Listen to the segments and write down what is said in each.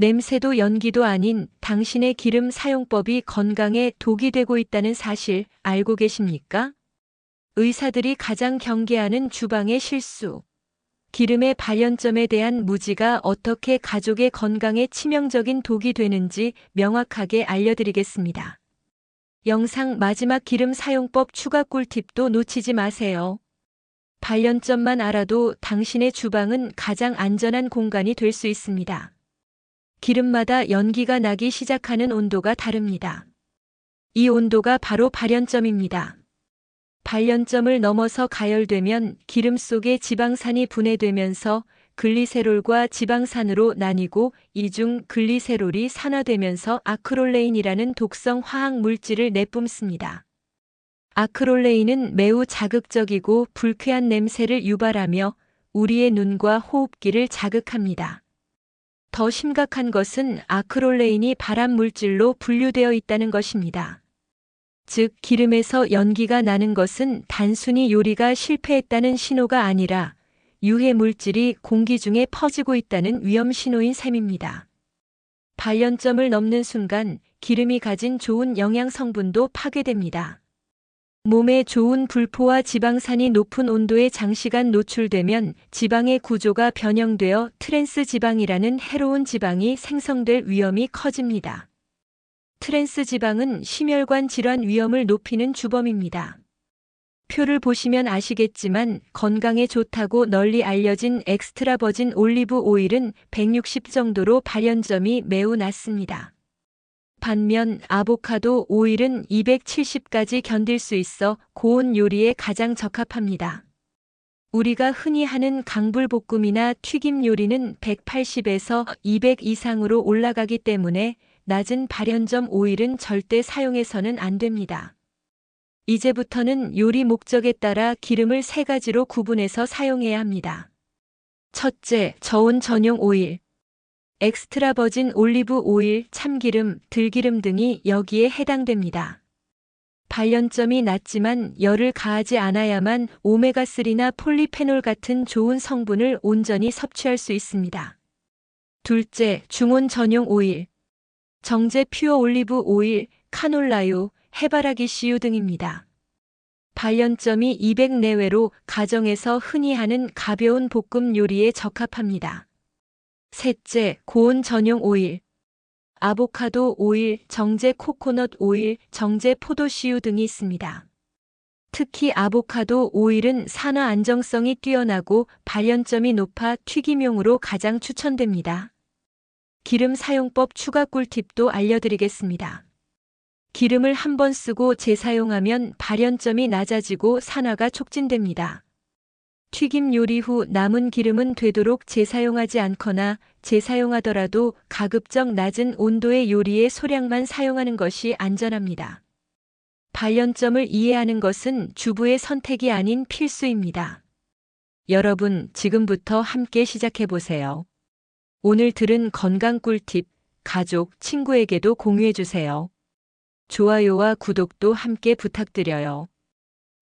냄새도 연기도 아닌 당신의 기름 사용법이 건강에 독이 되고 있다는 사실 알고 계십니까? 의사들이 가장 경계하는 주방의 실수. 기름의 발연점에 대한 무지가 어떻게 가족의 건강에 치명적인 독이 되는지 명확하게 알려드리겠습니다. 영상 마지막 기름 사용법 추가 꿀팁도 놓치지 마세요. 발연점만 알아도 당신의 주방은 가장 안전한 공간이 될 수 있습니다. 기름마다 연기가 나기 시작하는 온도가 다릅니다. 이 온도가 바로 발연점입니다. 발연점을 넘어서 가열되면 기름 속에 지방산이 분해되면서 글리세롤과 지방산으로 나뉘고 이중 글리세롤이 산화되면서 아크롤레인이라는 독성 화학 물질을 내뿜습니다. 아크롤레인은 매우 자극적이고 불쾌한 냄새를 유발하며 우리의 눈과 호흡기를 자극합니다. 더 심각한 것은 아크롤레인이 발암 물질로 분류되어 있다는 것입니다. 즉, 기름에서 연기가 나는 것은 단순히 요리가 실패했다는 신호가 아니라 유해 물질이 공기 중에 퍼지고 있다는 위험 신호인 셈입니다. 발연점을 넘는 순간 기름이 가진 좋은 영양 성분도 파괴됩니다. 몸에 좋은 불포와 지방산이 높은 온도에 장시간 노출되면 지방의 구조가 변형되어 트랜스 지방이라는 해로운 지방이 생성될 위험이 커집니다. 트랜스 지방은 심혈관 질환 위험을 높이는 주범입니다. 표를 보시면 아시겠지만 건강에 좋다고 널리 알려진 엑스트라 버진 올리브 오일은 160 정도로 발연점이 매우 낮습니다. 반면 아보카도 오일은 270까지 견딜 수 있어 고온 요리에 가장 적합합니다. 우리가 흔히 하는 강불볶음이나 튀김 요리는 180에서 200 이상으로 올라가기 때문에 낮은 발연점 오일은 절대 사용해서는 안 됩니다. 이제부터는 요리 목적에 따라 기름을 세 가지로 구분해서 사용해야 합니다. 첫째, 저온 전용 오일. 엑스트라 버진 올리브 오일, 참기름, 들기름 등이 여기에 해당됩니다. 발연점이 낮지만 열을 가하지 않아야만 오메가3나 폴리페놀 같은 좋은 성분을 온전히 섭취할 수 있습니다. 둘째, 중온 전용 오일. 정제 퓨어 올리브 오일, 카놀라유, 해바라기 씨유 등입니다. 발연점이 200 내외로 가정에서 흔히 하는 가벼운 볶음 요리에 적합합니다. 셋째, 고온 전용 오일. 아보카도 오일, 정제 코코넛 오일, 정제 포도씨유 등이 있습니다. 특히 아보카도 오일은 산화 안정성이 뛰어나고 발연점이 높아 튀김용으로 가장 추천됩니다. 기름 사용법 추가 꿀팁도 알려드리겠습니다. 기름을 한 번 쓰고 재사용하면 발연점이 낮아지고 산화가 촉진됩니다. 튀김 요리 후 남은 기름은 되도록 재사용하지 않거나 재사용하더라도 가급적 낮은 온도의 요리의 소량만 사용하는 것이 안전합니다. 발연점을 이해하는 것은 주부의 선택이 아닌 필수입니다. 여러분, 지금부터 함께 시작해 보세요. 오늘 들은 건강 꿀팁, 가족, 친구에게도 공유해 주세요. 좋아요와 구독도 함께 부탁드려요.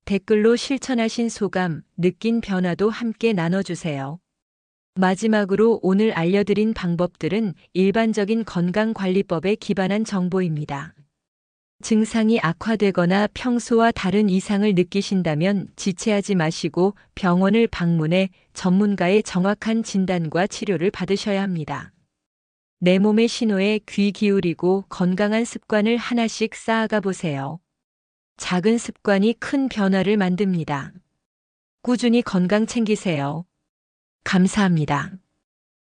댓글로 실천하신 소감, 느낀 변화도 함께 나눠주세요. 마지막으로 오늘 알려드린 방법들은 일반적인 건강관리법에 기반한 정보입니다. 증상이 악화되거나 평소와 다른 이상을 느끼신다면 지체하지 마시고 병원을 방문해 전문가의 정확한 진단과 치료를 받으셔야 합니다. 내 몸의 신호에 귀 기울이고 건강한 습관을 하나씩 쌓아가 보세요. 작은 습관이 큰 변화를 만듭니다. 꾸준히 건강 챙기세요. 감사합니다.